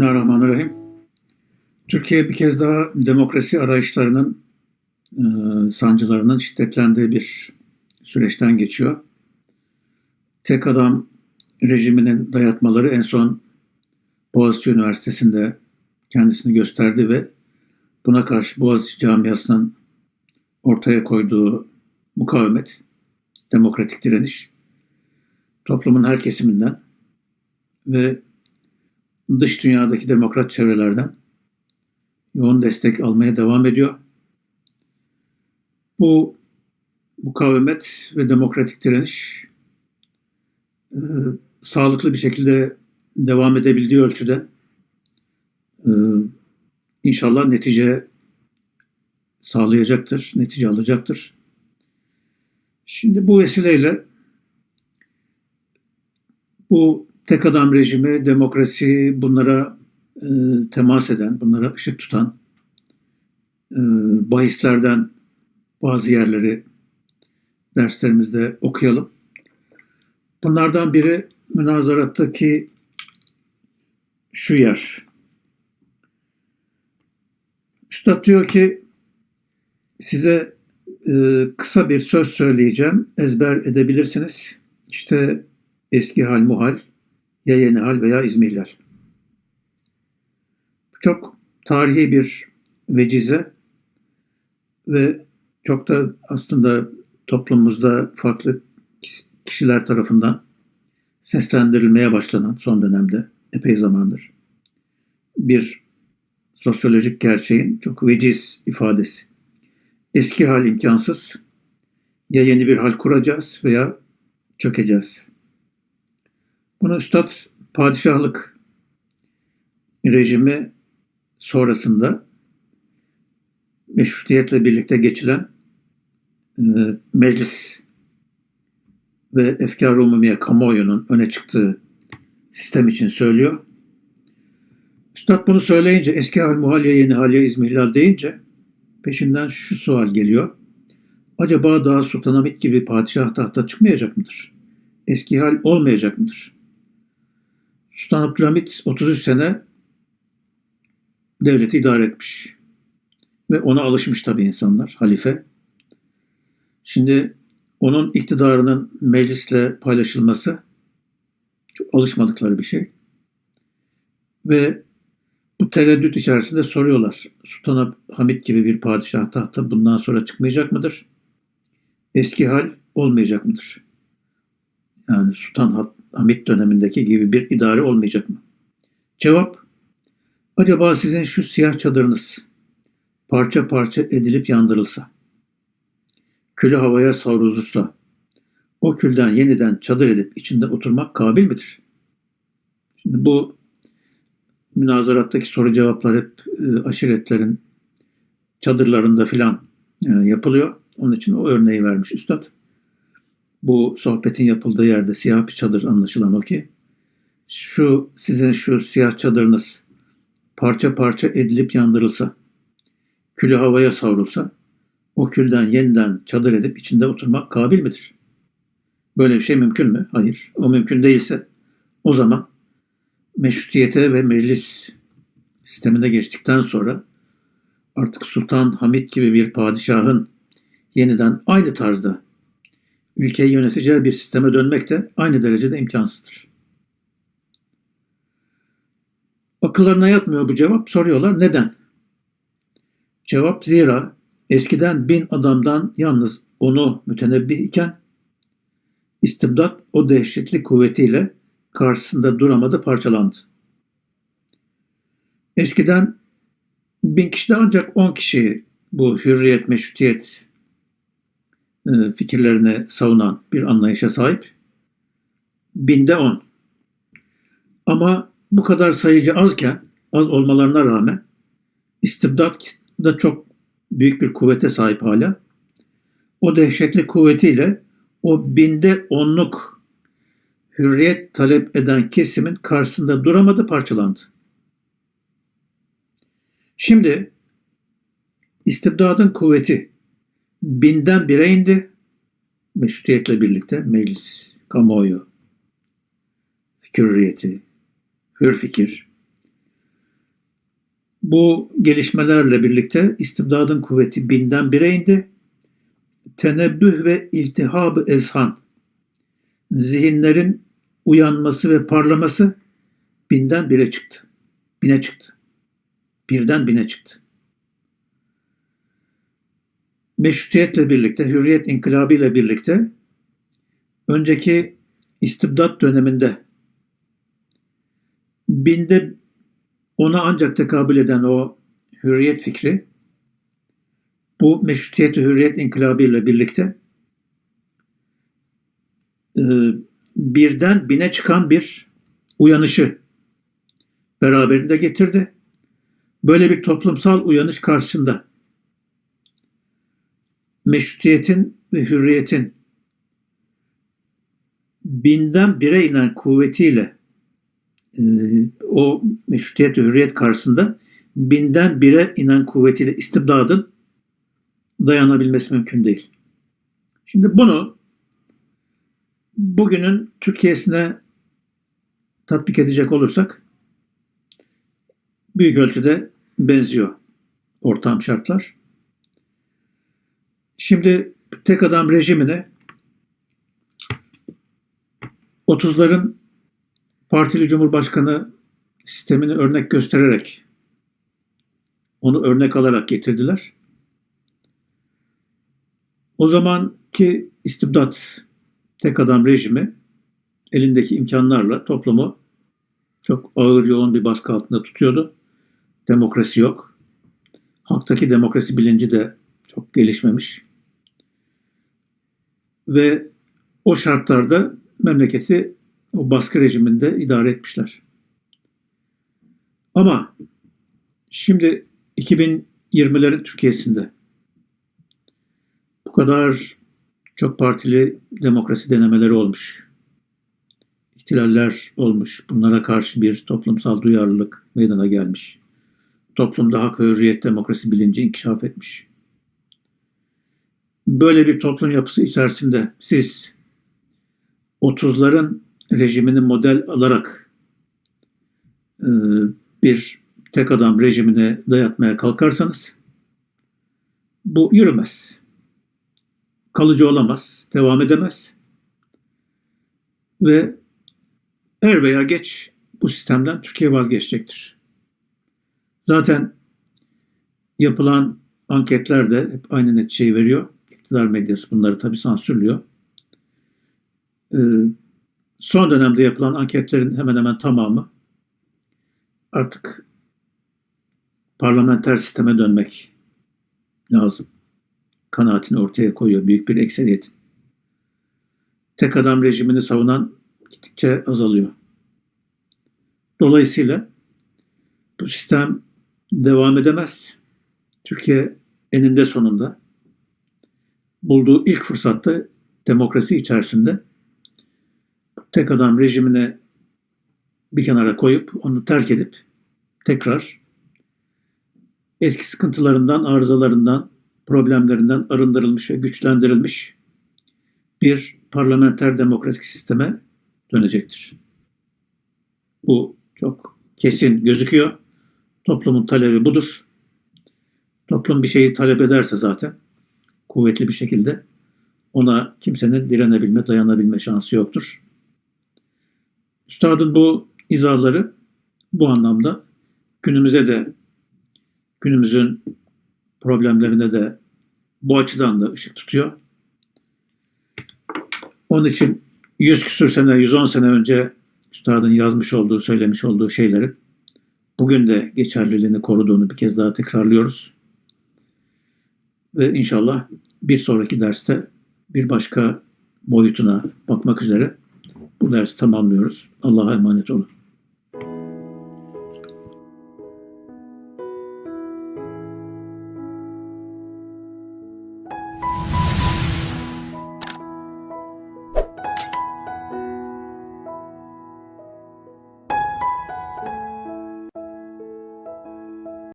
Bismillahirrahmanirrahim. Türkiye bir kez daha demokrasi arayışlarının e, sancılarının şiddetlendiği bir süreçten geçiyor. Tek adam rejiminin dayatmaları en son Boğaziçi Üniversitesi'nde kendisini gösterdi ve buna karşı Boğaziçi camiasının ortaya koyduğu mukavemet, demokratik direniş toplumun her kesiminden ve dış dünyadaki demokrat çevrelerden yoğun destek almaya devam ediyor. Bu mukavemet ve demokratik direniş e, sağlıklı bir şekilde devam edebildiği ölçüde e, inşallah netice sağlayacaktır, netice alacaktır. Şimdi bu vesileyle bu tek adam rejimi, demokrasi bunlara e, temas eden, bunlara ışık tutan e, bahislerden bazı yerleri derslerimizde okuyalım. Bunlardan biri münazarattaki şu yer. Üstad diyor ki size e, kısa bir söz söyleyeceğim. Ezber edebilirsiniz. İşte eski hal muhal, ya yeni hal veya izmihlal. Çok tarihi bir vecize ve çok da aslında toplumumuzda farklı kişiler tarafından seslendirilmeye başlanan son dönemde epey zamandır bir sosyolojik gerçeğin çok veciz ifadesi. Eski hal imkansız. Ya yeni bir hal kuracağız veya çökeceğiz. Bunu Üstad padişahlık rejimi sonrasında meşrutiyetle birlikte geçilen e, meclis ve efkar umumiye kamuoyunun öne çıktığı sistem için söylüyor. Üstad bunu söyleyince eski hal muhalya yeni halya izmihlal deyince peşinden şu sual geliyor. Acaba daha Sultanahmet gibi padişah tahta çıkmayacak mıdır? Eski hal olmayacak mıdır? Sultan Abdülhamit 33 sene devleti idare etmiş. Ve ona alışmış tabii insanlar, halife. Şimdi onun iktidarının meclisle paylaşılması alışmadıkları bir şey. Ve bu tereddüt içerisinde soruyorlar. Sultan Hamit gibi bir padişah tahta bundan sonra çıkmayacak mıdır? Eski hal olmayacak mıdır? Yani Sultan Hamit dönemindeki gibi bir idare olmayacak mı? Cevap, acaba sizin şu siyah çadırınız parça parça edilip yandırılsa, külü havaya savrulursa, o külden yeniden çadır edip içinde oturmak kabil midir? Şimdi bu münazarattaki soru cevaplar hep e, aşiretlerin çadırlarında filan e, yapılıyor. Onun için o örneği vermiş üstad bu sohbetin yapıldığı yerde siyah bir çadır anlaşılan o ki şu sizin şu siyah çadırınız parça parça edilip yandırılsa, külü havaya savrulsa, o külden yeniden çadır edip içinde oturmak kabil midir? Böyle bir şey mümkün mü? Hayır. O mümkün değilse o zaman meşrutiyete ve meclis sistemine geçtikten sonra artık Sultan Hamid gibi bir padişahın yeniden aynı tarzda ülkeyi yöneteceği bir sisteme dönmek de aynı derecede imkansızdır. Akıllarına yatmıyor bu cevap. Soruyorlar neden? Cevap zira eskiden bin adamdan yalnız onu mütenebbih iken istibdat o dehşetli kuvvetiyle karşısında duramadı parçalandı. Eskiden bin kişide ancak on kişi bu hürriyet, meşrutiyet fikirlerini savunan bir anlayışa sahip. Binde on. Ama bu kadar sayıcı azken, az olmalarına rağmen istibdat da çok büyük bir kuvvete sahip hala. O dehşetli kuvvetiyle o binde onluk hürriyet talep eden kesimin karşısında duramadı, parçalandı. Şimdi istibdadın kuvveti binden bire indi. Meşrutiyetle birlikte meclis, kamuoyu, fikir hürriyeti, hür fikir. Bu gelişmelerle birlikte istibdadın kuvveti binden bire indi. Tenebbüh ve iltihab ezhan, zihinlerin uyanması ve parlaması binden bire çıktı. Bine çıktı. Birden bine çıktı. Meşrutiyetle birlikte, hürriyet inkılabı ile birlikte önceki istibdat döneminde binde ona ancak tekabül eden o hürriyet fikri bu meşrutiyet ve hürriyet inkılabı ile birlikte e, birden bine çıkan bir uyanışı beraberinde getirdi. Böyle bir toplumsal uyanış karşısında meşrutiyetin ve hürriyetin binden bire inen kuvvetiyle e, o meşrutiyet ve hürriyet karşısında binden bire inen kuvvetiyle istibdadın dayanabilmesi mümkün değil. Şimdi bunu bugünün Türkiye'sine tatbik edecek olursak büyük ölçüde benziyor ortam şartlar. Şimdi tek adam rejimine 30'ların partili cumhurbaşkanı sistemini örnek göstererek onu örnek alarak getirdiler. O zamanki istibdat tek adam rejimi elindeki imkanlarla toplumu çok ağır yoğun bir baskı altında tutuyordu. Demokrasi yok. Halktaki demokrasi bilinci de çok gelişmemiş. Ve o şartlarda memleketi o baskı rejiminde idare etmişler. Ama şimdi 2020'lerin Türkiye'sinde bu kadar çok partili demokrasi denemeleri olmuş. İhtilaller olmuş. Bunlara karşı bir toplumsal duyarlılık meydana gelmiş. Toplumda hak hürriyet demokrasi bilinci inkişaf etmiş. Böyle bir toplum yapısı içerisinde siz 30'ların rejimini model alarak e, bir tek adam rejimine dayatmaya kalkarsanız bu yürümez. Kalıcı olamaz, devam edemez. Ve er veya geç bu sistemden Türkiye vazgeçecektir. Zaten yapılan anketler de hep aynı neticeyi veriyor. İktidar medyası bunları tabii sansürlüyor. Ee, son dönemde yapılan anketlerin hemen hemen tamamı artık parlamenter sisteme dönmek lazım. Kanaatini ortaya koyuyor büyük bir ekseriyet. Tek adam rejimini savunan gittikçe azalıyor. Dolayısıyla bu sistem devam edemez. Türkiye eninde sonunda bulduğu ilk fırsatta demokrasi içerisinde tek adam rejimine bir kenara koyup onu terk edip tekrar eski sıkıntılarından, arızalarından, problemlerinden arındırılmış ve güçlendirilmiş bir parlamenter demokratik sisteme dönecektir. Bu çok kesin gözüküyor. Toplumun talebi budur. Toplum bir şeyi talep ederse zaten kuvvetli bir şekilde ona kimsenin direnebilme, dayanabilme şansı yoktur. Üstadın bu izahları bu anlamda günümüze de günümüzün problemlerine de bu açıdan da ışık tutuyor. Onun için 100 küsür sene, 110 sene önce Üstadın yazmış olduğu, söylemiş olduğu şeylerin bugün de geçerliliğini koruduğunu bir kez daha tekrarlıyoruz. Ve inşallah bir sonraki derste bir başka boyutuna bakmak üzere bu dersi tamamlıyoruz. Allah'a emanet olun.